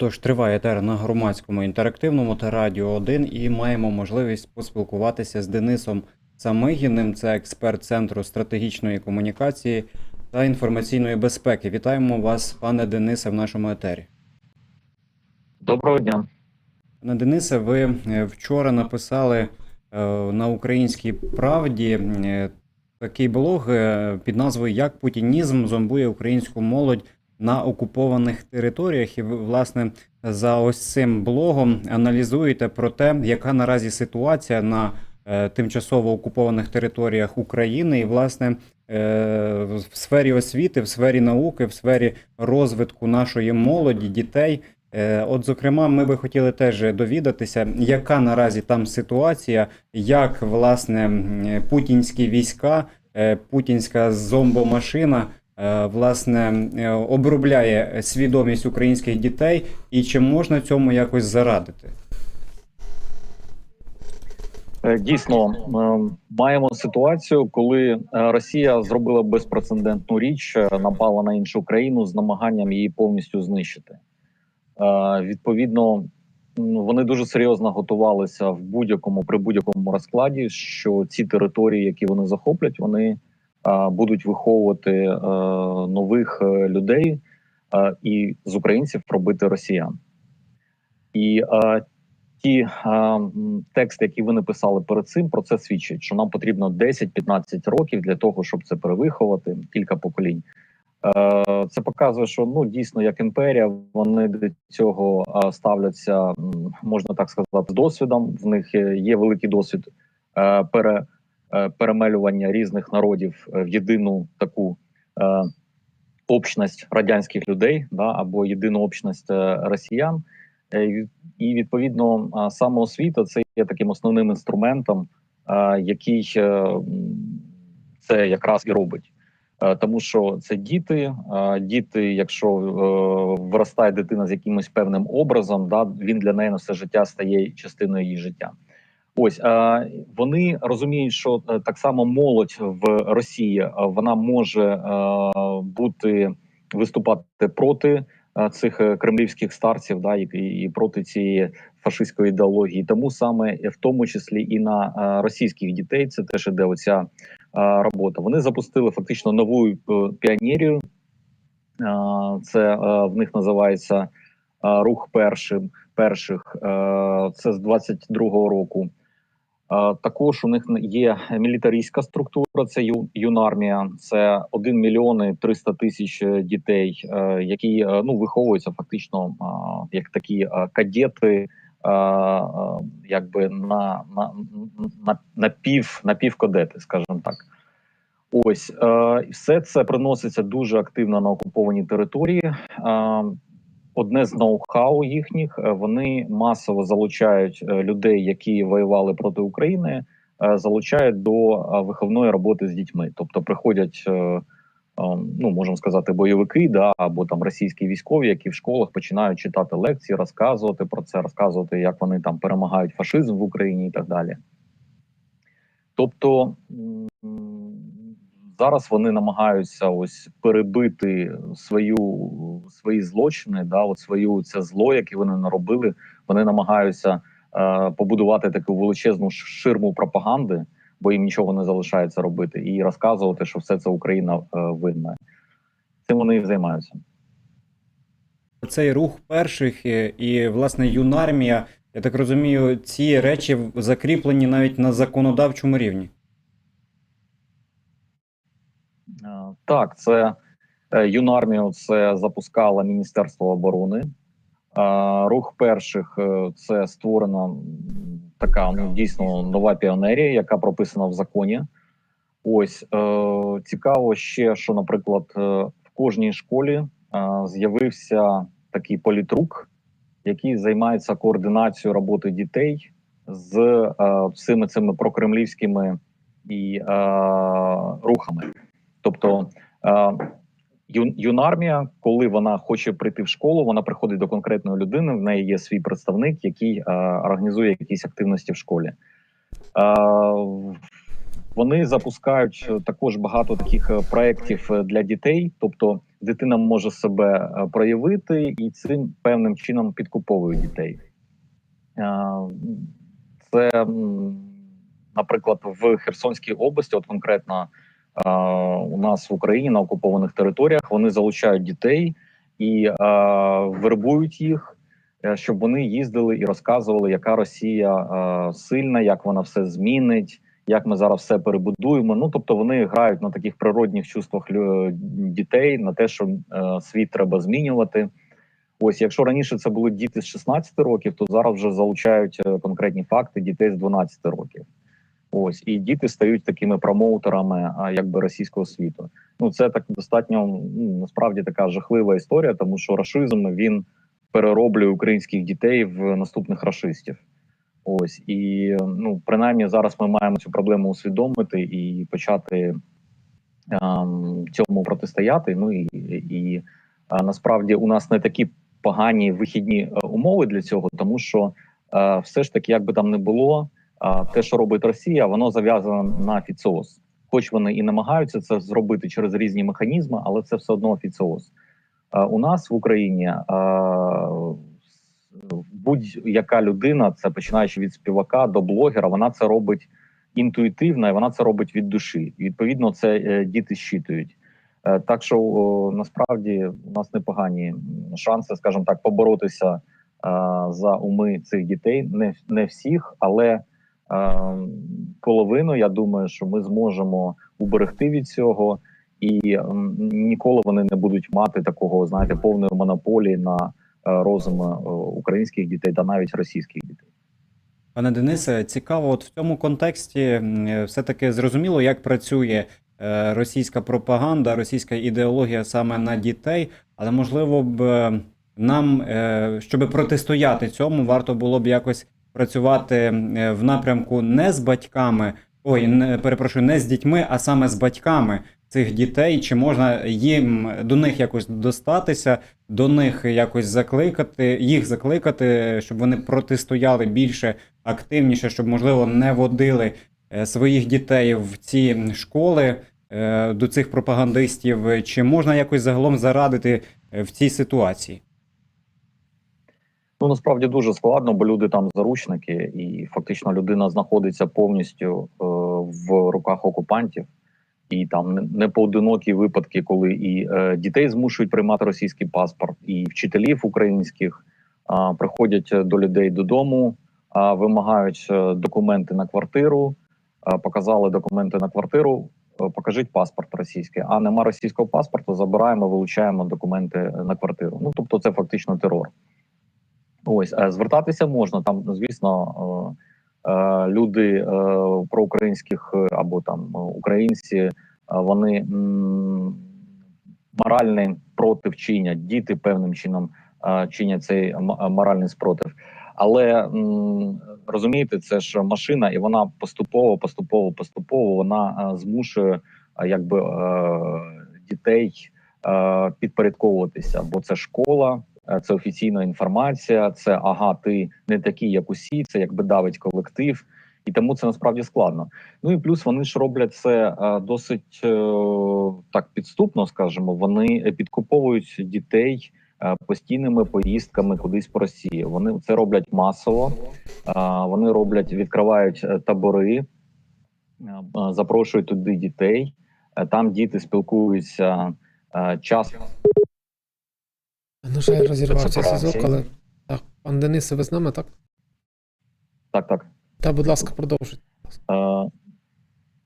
Отож, триває етер на громадському інтерактивному та Радіо 1 і маємо можливість поспілкуватися з Денисом Самигіним, це експерт Центру стратегічної комунікації та інформаційної безпеки. Вітаємо вас, пане Денисе, в нашому етері. Доброго дня. Пане Денисе, ви е, вчора написали е, на українській правді е, такий блог під назвою Як путінізм зомбує українську молодь на окупованих територіях. І ви, власне, за ось цим блогом аналізуєте про те, яка наразі ситуація на е, тимчасово окупованих територіях України, і, власне, е, в сфері освіти, в сфері науки, в сфері розвитку нашої молоді, дітей. Е, От, зокрема, ми би хотіли теж довідатися, яка наразі там ситуація, як власне путінські війська, путінська зомбомашина власне е, обробляє свідомість українських дітей, і чи можна цьому якось зарадити? Е, Дійсно, е, маємо ситуацію, коли е, Росія зробила безпрецедентну річ, е, напала на іншу країну з намаганням її повністю знищити. Е, Відповідно, вони дуже серйозно готувалися в будь-якому при будь-якому розкладі, що ці території, які вони захоплять, вони е, будуть виховувати е, нових е, людей і з українців робити росіян. І ті тексти, які ви написали перед цим, про це свідчать, що нам потрібно 10-15 років для того, щоб це перевиховати кілька поколінь. Е, це показує, що ну дійсно як імперія вони до цього ставляться, можна так сказати, з досвідом. В них є великий досвід пере, перемелювання різних народів е, в єдину таку е, общність радянських людей, да, або єдину общність е, росіян. Е, і відповідно самоосвіта це є таким основним інструментом, який е, це якраз і робить. Е, Тому що це діти. Діти, якщо е, виростає дитина з якимось певним образом, да він для неї на все життя стає частиною її життя. Ось вони розуміють, що е, так само молодь в Росії е, вона може е, бути виступати проти цих кремлівських старців, да, і, проти цієї фашистської ідеології. Тому саме в тому числі і на російських дітей це теж іде оця робота. Вони запустили фактично нову піонерію. Це в них називається рух першим перших. Це з 22-го року. Також у них є мілітаристська структура, це юнармія, це 1 мільйон і 300 тисяч е, дітей, е, які е, ну виховуються фактично як такі кадети, якби на, на, на, на пів напівкадети, скажімо так. Ось все це приноситься дуже активно на окупованій території. Одне з ноу-хау їхніх. е, Вони масово залучають е, людей, які воювали проти України, е, залучають до виховної роботи з дітьми. Тобто приходять, ну можемо сказати, бойовики, да або там російські військові, які в школах починають читати лекції, розказувати про це, розказувати, як вони там перемагають фашизм в Україні і так далі. Тобто зараз вони намагаються ось перебити свою свої злочини, да, от свою це зло, яке вони наробили. Вони намагаються е, побудувати таку величезну ширму пропаганди, бо їм нічого не залишається робити, і розказувати, що все це Україна е, винна. Цим вони і займаються. Цей рух перших е, і, власне, юнармія, я так розумію, ці речі закріплені навіть на законодавчому рівні. Е, Так, це е, юнармію це запускало Міністерство оборони. Рух перших е, це створена така ну, дійсно нова піонерія, яка прописана в законі. Ось е, цікаво ще, що, наприклад, е, в кожній школі з'явився такий політрук, який займається координацією роботи дітей з всіми цими прокремлівськими і е, рухами. Тобто е, юнармія, коли вона хоче прийти в школу, вона приходить до конкретної людини. В неї є свій представник, який е, організує якісь активності в школі. Е, вони запускають також багато таких проєктів для дітей. Тобто, дитина може себе проявити, і цим певним чином підкуповують дітей. Це, наприклад, в Херсонській області, от конкретно у нас в Україні на окупованих територіях, вони залучають дітей і вербують їх, е, щоб вони їздили і розказували, яка Росія е, сильна, як вона все змінить, як ми зараз все перебудуємо. Ну тобто вони грають на таких природних чувствах дітей, на те, що е, світ треба змінювати. Ось, якщо раніше це були діти з 16 років, то зараз вже залучають е, конкретні факти дітей з 12 років. Ось і діти стають такими промоутерами а, якби російського світу. Ну це так достатньо ну, насправді така жахлива історія, тому що рашизм він перероблює українських дітей в наступних рашистів. Ось і ну принаймні зараз ми маємо цю проблему усвідомити і почати ем, цьому протистояти. Ну і, і а, насправді у нас не такі погані вихідні е, умови для цього, тому що е, все ж таки, як би там не було, те, що робить Росія, воно зав'язано на офіціоз. Хоч вони і намагаються це зробити через різні механізми, але це все одно офіціоз. У нас в Україні будь-яка людина, це починаючи від співака до блогера, вона це робить інтуїтивно і вона це робить від душі. І відповідно, це е, діти щитують. Е, Так що насправді у нас непогані шанси, скажімо так, поборотися е, за уми цих дітей. Не, всіх, але половину. Я думаю, що ми зможемо уберегти від цього, і ніколи вони не будуть мати такого, знаєте, повної монополії на е, розум е, українських дітей та навіть російських дітей. Пане Денисе, цікаво, от в цьому контексті е, все-таки зрозуміло, як працює російська пропаганда, російська ідеологія саме на дітей, але можливо б нам, щоб протистояти цьому, варто було б якось працювати е, в напрямку не з батьками, ой, не, перепрошую, не з дітьми, а саме з батьками цих дітей. Чи можна їм до них якось достатися, до них якось закликати, їх закликати, щоб вони протистояли більше активніше, щоб, можливо, не водили е, своїх дітей в ці школи е, до цих пропагандистів, чи можна якось загалом зарадити в цій ситуації? Ну насправді дуже складно, бо люди там заручники, і фактично людина знаходиться повністю е, в руках окупантів. І там не- поодинокі випадки, коли і е, дітей змушують приймати російський паспорт, і вчителів українських а, приходять до людей додому, а, вимагають е, документи на квартиру. а, показали документи на квартиру. е, Покажіть паспорт російський. А нема російського паспорту. Забираємо, вилучаємо документи е, на квартиру. Ну тобто, це фактично терор. Ось е, звертатися можна там, звісно, е, е, люди проукраїнських або там українці, вони моральний проти чинять, діти певним чином чинять цей моральний спротив. Але розумієте, це ж машина, і вона поступово, поступово, поступово вона змушує якби дітей підпорядковуватися, бо це школа, це офіційна інформація. Це ага, ти не такий, як усі. Це якби давить колектив, і тому це насправді складно. Ну і плюс вони ж роблять це е, досить е, так підступно, скажімо. Вони підкуповують дітей. е, Постійними поїздками кудись по Росії. Вони це роблять масово. е, Вони роблять, відкривають е, табори, е, е, запрошують туди дітей. Е, Там діти спілкуються е, час На жаль, розірвався зв'язок, але так, пан Денисе, ви з нами, так? так, так. Та, будь ласка, продовжуйте. Е,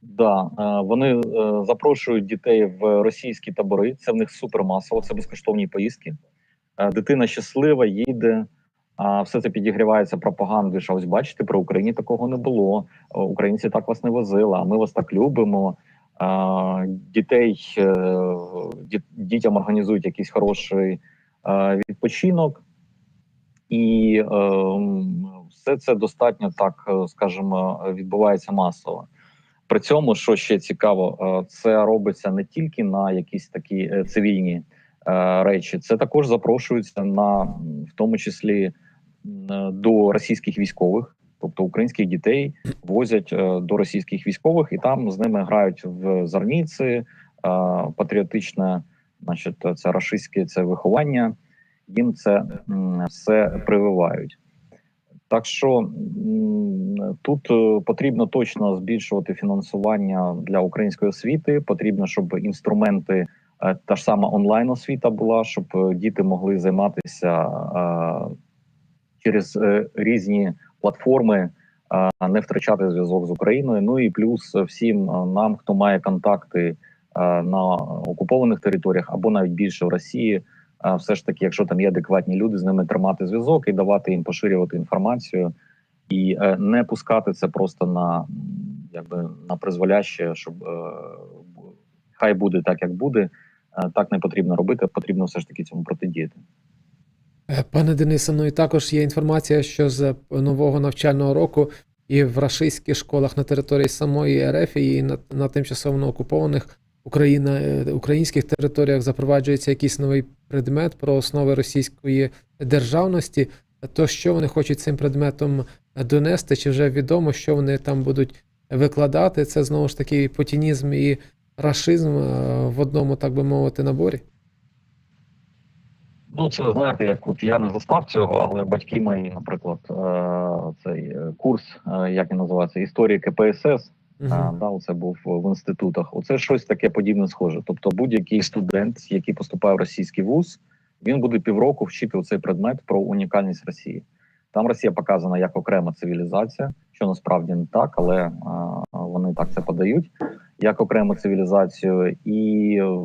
да, е, вони е, запрошують дітей в російські табори. Це в них супермасово, це безкоштовні поїздки. Дитина щаслива, їде. А все це підігрівається пропагандою. Що ось бачите, при Україні такого не було. Українці так вас не возили, а ми вас так любимо. Дітей дітям організують якийсь хороший відпочинок, і е, все це достатньо так, е, скажімо, відбувається масово. При цьому, що ще цікаво, е, це робиться не тільки на якісь такі е, цивільні е, речі, це також запрошується на в тому числі е, до російських військових, тобто українських дітей возять е, до російських військових і там з ними грають в зарніці, е, патріотичне значить, це рашистське це виховання, їм це все прививають. Так що тут е, потрібно точно збільшувати фінансування для української освіти. Потрібно, щоб інструменти, е, та ж сама онлайн освіта була, щоб е, діти могли займатися через різні платформи, не втрачати зв'язок з Україною. Ну і плюс всім нам, хто має контакти на окупованих територіях або навіть більше в Росії. Все ж таки, якщо там є адекватні люди, з ними тримати зв'язок і давати їм поширювати інформацію, і е, не пускати це просто на якби на призволяще, щоб е, хай буде так, як буде. Е, так не потрібно робити. Потрібно все ж таки цьому протидіяти. Е, Пане Денисе, ну і також є інформація, що з нового навчального року і в рашистських школах на території самої РФ і на, на тимчасово окупованих Україна, е, українських територіях запроваджується якийсь новий предмет про основи російської державності. То що вони хочуть цим предметом донести? Чи вже відомо, що вони там будуть викладати? Це знову ж таки путінізм і рашизм е, в одному, так би мовити, наборі? Ну, це знаєте, як от я не застав цього, але батьки мої, наприклад, е, цей курс, як він називається, історії КПСС. А, да, це був в інститутах. Оце щось таке подібне схоже. Тобто, будь-який студент, який поступає в російський вуз, він буде півроку вчити оцей предмет про унікальність Росії. Там Росія показана як окрема цивілізація, що насправді не так, але а, вони так це подають як окрему цивілізацію, і е,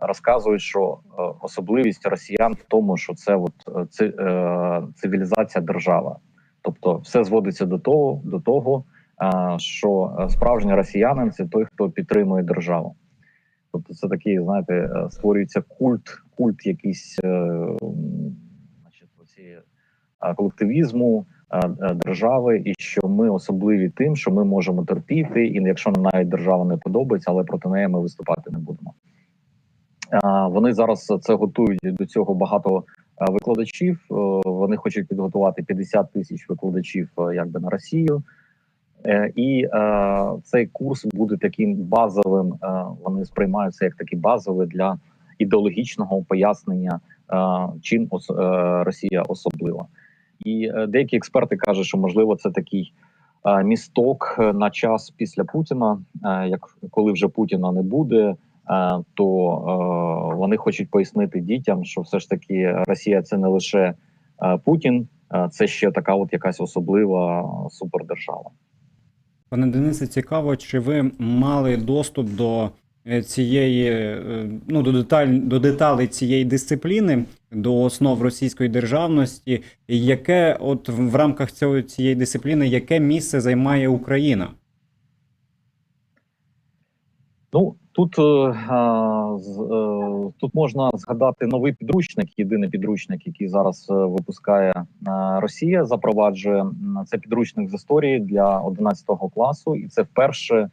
розказують, що е, особливість росіян в тому, що це от е, ци, е, цивілізація держава. Тобто, все зводиться до того, до того, що е, справжній росіянин це той, хто підтримує державу. Тобто, це такий, знаєте, е, створюється культ, культ якийсь е, колективізму держави, і що ми особливі тим, що ми можемо терпіти, і якщо нам навіть держава не подобається, але проти неї ми виступати не будемо. Вони зараз це готують до цього багато викладачів. Вони хочуть підготувати 50 тисяч викладачів якби на Росію. Е, І е, цей курс буде таким базовим. е, Вони сприймають це як такий базовий для ідеологічного пояснення, чим ос- Росія особлива. І деякі експерти кажуть, що можливо це такий місток на час після Путіна. Як коли вже Путіна не буде, то вони хочуть пояснити дітям, що все ж таки Росія це не лише Путін, це ще така, от якась особлива супердержава. Пане Денисе, цікаво, чи ви мали доступ до е, цієї, е, ну, до, деталь, до деталей цієї дисципліни, до основ російської державності, яке от в в рамках цього, цієї дисципліни, яке місце займає Україна? Ну тут е, е, тут можна згадати новий підручник, єдиний підручник, який зараз е, випускає Росія. Запроваджує це підручник з історії для 11 класу, і це вперше,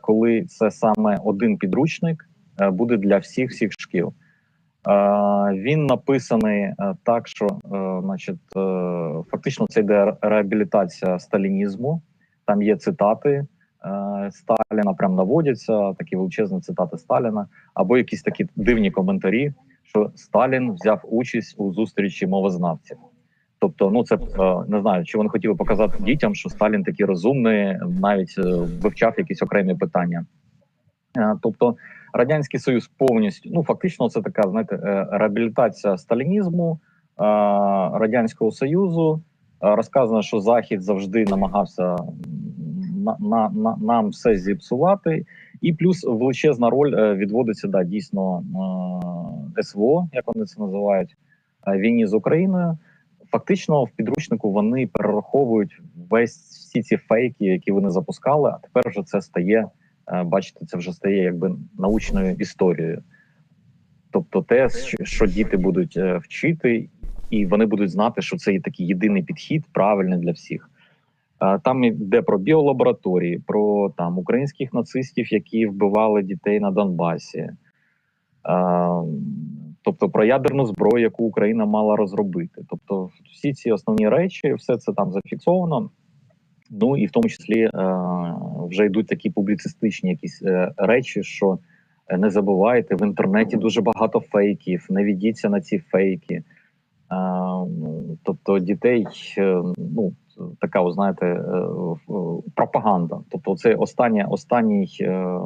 коли це саме один підручник буде для всіх всіх шкіл. Він написаний так, що, значить, фактично це йде реабілітація сталінізму. Там є цитати Сталіна, прям наводяться такі величезні цитати Сталіна, або якісь такі дивні коментарі, що Сталін взяв участь у зустрічі мовознавців. Тобто, ну це е, не знаю, чи вони хотіли показати дітям, що Сталін такий розумний, навіть е, вивчав якісь окремі питання. Е, Тобто радянський союз повністю ну фактично, це така знаєте е, реабілітація сталінізму е, радянського союзу. Е, Розказано, що захід завжди намагався на, на, на нам все зіпсувати, і плюс величезна роль е, відводиться да дійсно е, СВО, як вони це називають, е, війні з Україною. Фактично, в підручнику вони перераховують весь всі ці фейки, які вони запускали. А тепер вже це стає. Бачите, це вже стає якби научною історією. Тобто, те, що- діти будуть вчити, і вони будуть знати, що це є такий єдиний підхід, правильний для всіх. Там йде про біолабораторії, про там українських нацистів, які вбивали дітей на Донбасі. Тобто про ядерну зброю, яку Україна мала розробити. Тобто, всі ці основні речі, все це там зафіксовано. Ну і в тому числі е, вже йдуть такі публіцистичні якісь е, речі, що Е, Не забувайте, в інтернеті дуже багато фейків. Не ведіться на ці фейки. Ну, тобто дітей, ну така, ви знаєте, е, в- пропаганда. Тобто, це останній, е,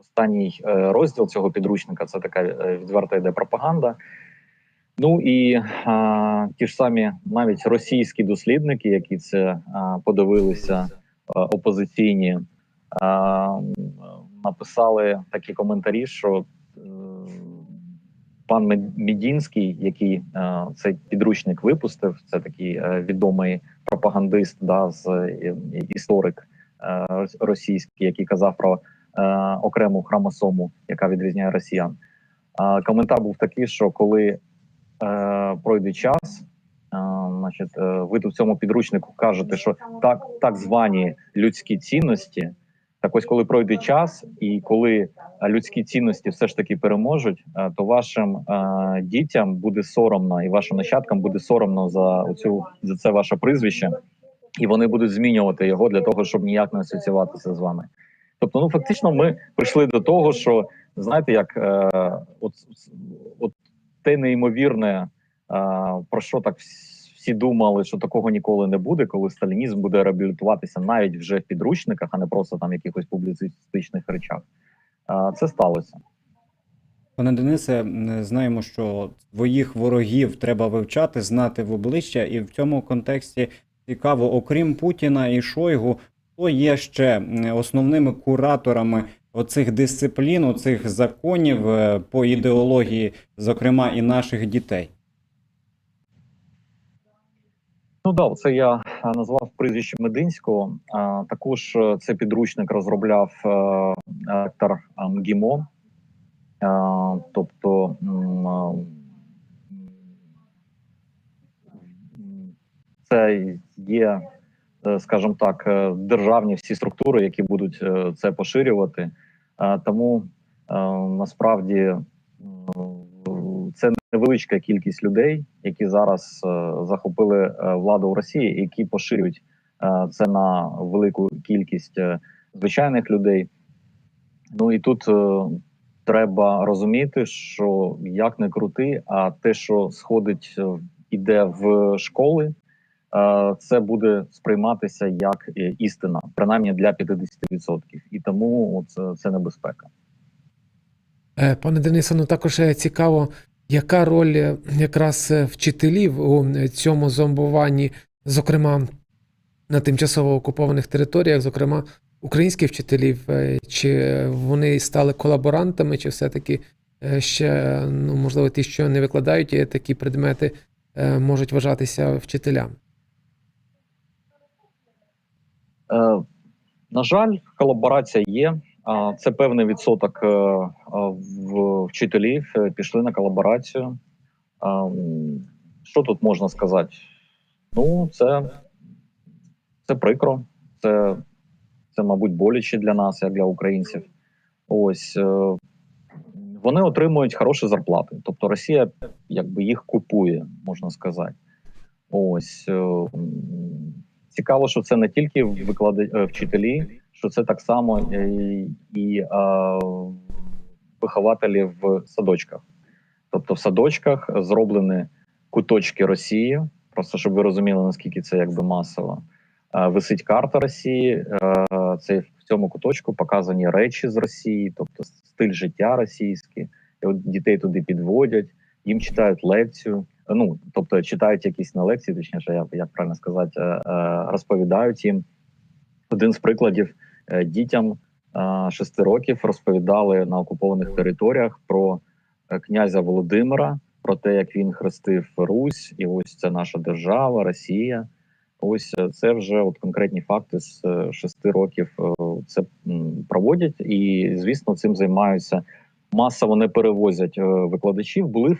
останній е, розділ цього підручника. Це така е, відверта йде пропаганда. Ну і а, ті ж самі навіть російські дослідники, які це а, подивилися, а, опозиційні, а, написали такі коментарі, що е, пан Мед- Медінський, який е, цей підручник випустив, це такий е, відомий пропагандист, да, з е, історик російський, який казав про окрему хромосому, яка відрізняє росіян. Коментар був такий, що коли пройде час, значить, ви тут в цьому підручнику кажете, що так, так звані людські цінності. Так ось, коли пройде час, і коли е, людські цінності все ж таки переможуть, е, то вашим е, дітям буде соромно, і вашим нащадкам буде соромно за оцю за це ваше прізвище, і вони будуть змінювати його для того, щоб ніяк не асоціюватися з вами. Тобто, ну фактично, ми прийшли до того, що знаєте, як е, от, от те неймовірне, е, про що так вс- всі думали, що такого ніколи не буде, коли сталінізм буде реабілітуватися навіть вже в підручниках, а не просто там якихось публіцистичних речах. Це сталося. Пане Денисе, знаємо, що своїх ворогів треба вивчати, знати в обличчя, і в цьому контексті цікаво, окрім Путіна і Шойгу, хто є ще основними кураторами оцих дисциплін, оцих законів е, по ідеології, зокрема і наших дітей. Ну да, це я е, назвав прізвище Мединського. А, також е, цей підручник розробляв е, актор е, МГІМО. Е, тобто, е, це є, е, скажімо так, е, державні всі структури, які будуть е, це поширювати. Е, Тому е, насправді це невеличка кількість людей, які зараз е, захопили е, владу в Росії, які поширюють е, це на велику кількість звичайних людей. Ну і тут треба розуміти, що як не крути, а те, що сходить, іде в школи, це буде сприйматися як істина, принаймні для 50%. І тому це, це небезпека. Пане Денисе, ну також цікаво, яка роль е, якраз е, вчителів у е, цьому зомбуванні, зокрема на тимчасово окупованих територіях, зокрема українських вчителів, чи вони стали колаборантами, чи все-таки ще, ну, можливо, ті, що не викладають такі предмети, можуть вважатися вчителями. Е, на жаль, колаборація є. Це певний відсоток е, вчителів е, пішли на колаборацію. Що тут можна сказати? Ну, це, це прикро, це, це, мабуть, боляче для нас, як для українців. Ось е, вони отримують хороші зарплати. Тобто Росія якби їх купує, можна сказати. Ось цікаво, що це не тільки виклади... вчителі, що це так само е, і е, вихователі в садочках. Тобто, в садочках зроблені куточки Росії, просто щоб ви розуміли, наскільки це якби масово. Висить карта Росії. е, Це в цьому куточку показані речі з Росії, тобто стиль життя російський. І от дітей туди підводять, їм читають лекцію. Ну тобто читають якісь не лекції, точніше, як, правильно сказати, е, розповідають їм. Один з прикладів дітям е, шести років розповідали на окупованих територіях про е, князя Володимира, про те, як він хрестив Русь, і ось це наша держава, Росія. Ось е, це вже от конкретні факти з е, шести років е, це проводять, і звісно, цим займаються. Масово не перевозять е, викладачів, були е,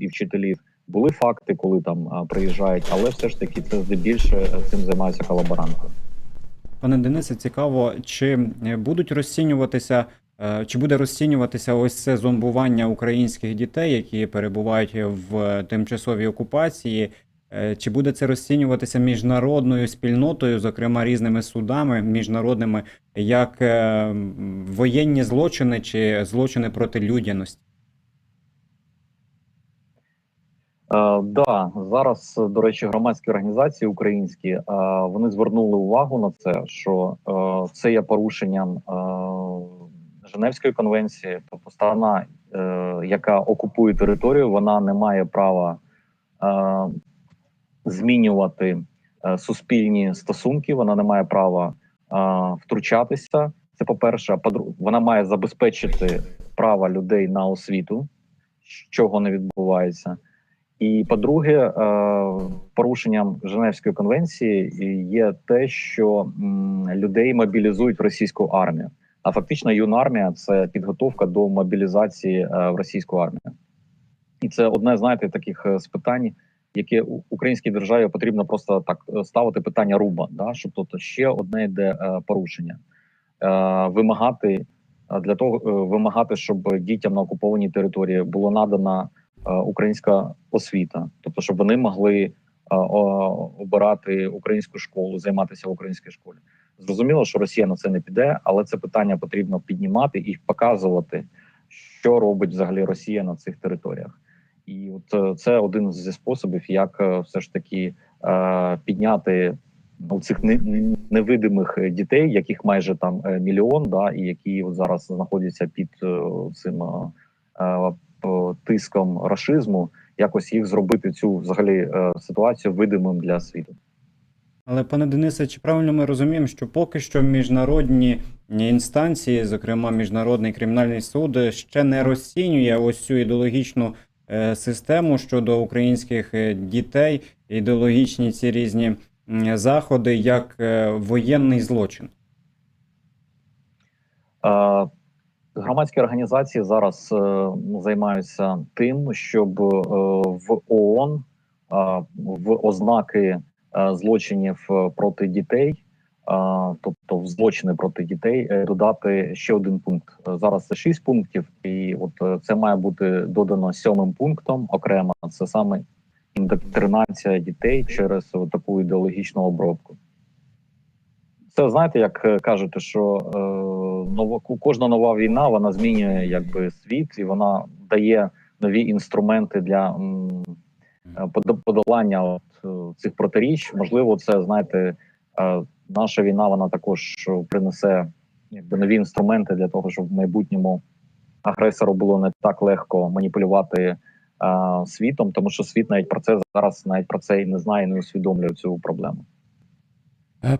і вчителів. Були факти, коли там приїжджають, але все ж таки це здебільше е, цим займаються колаборанти. Пане Денисе, цікаво, чи е, будуть розцінюватися, е, чи буде розцінюватися ось це зомбування українських дітей, які перебувають в тимчасовій окупації, Е, Чи буде це розцінюватися міжнародною спільнотою, зокрема різними судами міжнародними, як воєнні злочини чи злочини проти людяності? Е, да, зараз, до речі, громадські організації українські е, вони звернули увагу на це, що е, це є порушенням е, Женевської конвенції, тобто сторона, е, яка окупує територію, вона не має права е, змінювати е, суспільні стосунки, вона не має права е, втручатися. Це по-перше, а вона має забезпечити права людей на освіту, чого не відбувається. І по-друге, е, порушенням Женевської конвенції є те, що людей мобілізують в російську армію. А фактично юнармія це підготовка до мобілізації е, в російську армію. І це одне, знаєте, таких е, з питань, яке українській державі потрібно просто так ставити питання руба, да? щоб тобто ще одне йде порушення. Вимагати для того, вимагати, щоб дітям на окупованій території було надана е, українська освіта, тобто, щоб вони могли е, обирати українську школу, займатися в українській школі. Зрозуміло, що Росія на це не піде, але це питання потрібно піднімати і показувати, що робить взагалі Росія на цих територіях. І от е, це один зі способів, як е, все ж таки е, підняти ну, цих не- не- невидимих е, дітей, яких майже там е, мільйон, да, і які от зараз знаходяться під е, цим е, е, тиском рашизму, якось їх зробити цю взагалі е, ситуацію видимим для світу. Але, пане Денисе, чи правильно ми розуміємо, що поки що міжнародні інстанції, зокрема Міжнародний кримінальний суд, ще не розцінює ось цю ідеологічну е, систему щодо українських е, дітей, ідеологічні ці різні заходи як е, воєнний злочин? Е, Громадські організації зараз е, займаються тим, щоб е, в ООН е, в ознаки е, злочинів е, проти дітей, е, тобто в злочини проти дітей, е, додати ще один пункт. Зараз це шість пунктів, і от е, це має бути додано сьомим пунктом окремо. Це саме індоктринація дітей через от таку ідеологічну обробку. Це знаєте, як е, кажете, що е, нова кожна нова війна вона змінює якби світ, і вона дає нові інструменти для подолання от, е, цих протиріч. Можливо, це знаєте, е, наша війна вона також е, принесе якби нові інструменти для того, щоб в майбутньому агресору було не так легко маніпулювати світом, тому що світ навіть про це зараз навіть про це і не знає, і не усвідомлює цю проблему.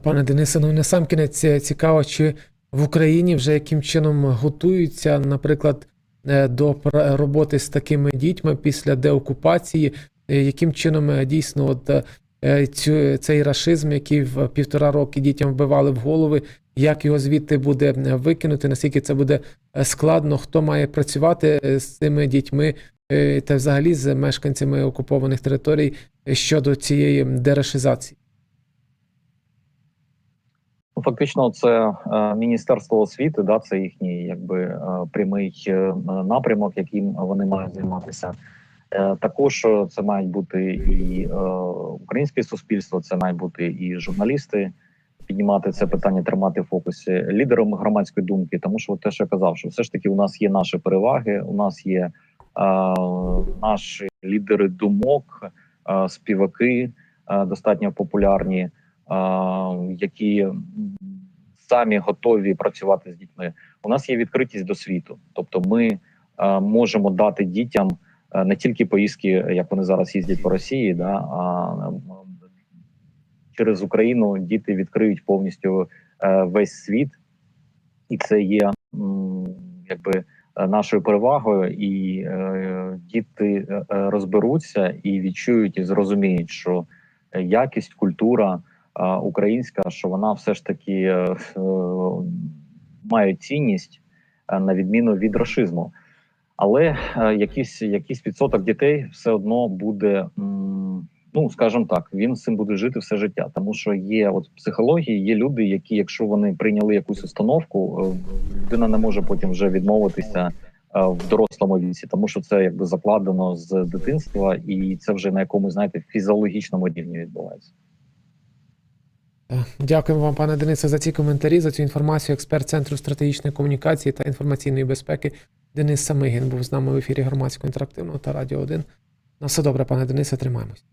Пане Денисе, ну на сам кінець цікаво, чи в Україні вже яким чином готуються, наприклад, е, до роботи з такими дітьми після деокупації, Е, яким чином е, дійсно от цю, цей рашизм, який в півтора роки дітям вбивали в голови, як його звідти буде викинути, наскільки це буде складно, хто має працювати з цими дітьми та взагалі з мешканцями окупованих територій щодо цієї дерашизації? Ну, фактично, це е, міністерство освіти, да, це їхній якби е, прямий е, напрямок, яким вони мають займатися. Також це мають бути і українське суспільство, це мають бути і журналісти. Піднімати це питання, тримати в фокусі лідером громадської думки, тому що те, що я казав, що все ж таки у нас є наші переваги, у нас є е, наші лідери думок, е, співаки е, достатньо популярні, які самі готові працювати з дітьми. У нас є відкритість до світу, тобто ми можемо дати дітям не тільки поїздки, як вони зараз їздять по Росії, да, а через Україну діти відкриють повністю е, весь світ, і це є якби нашою перевагою, і е, діти е, розберуться і відчують і зрозуміють, що якість, культура українська, що вона все ж таки е, е, має цінність е, на відміну від рашизму. Але якийсь, якийсь відсоток дітей все одно буде, ну скажімо так, він з цим буде жити все життя. Тому що є от психології, є люди, які, якщо вони прийняли якусь установку, людина не може потім вже відмовитися в дорослому віці, тому що це якби закладено з дитинства, і це вже на якомусь знаєте фізіологічному рівні відбувається. Е, Дякуємо вам, пане Денисе, за ці коментарі, за цю інформацію. Експерт Центру стратегічної комунікації та інформаційної безпеки Денис Самигін був з нами в ефірі громадського інтерактивного та Радіо 1. На все добре, пане Денисе, тримаємось.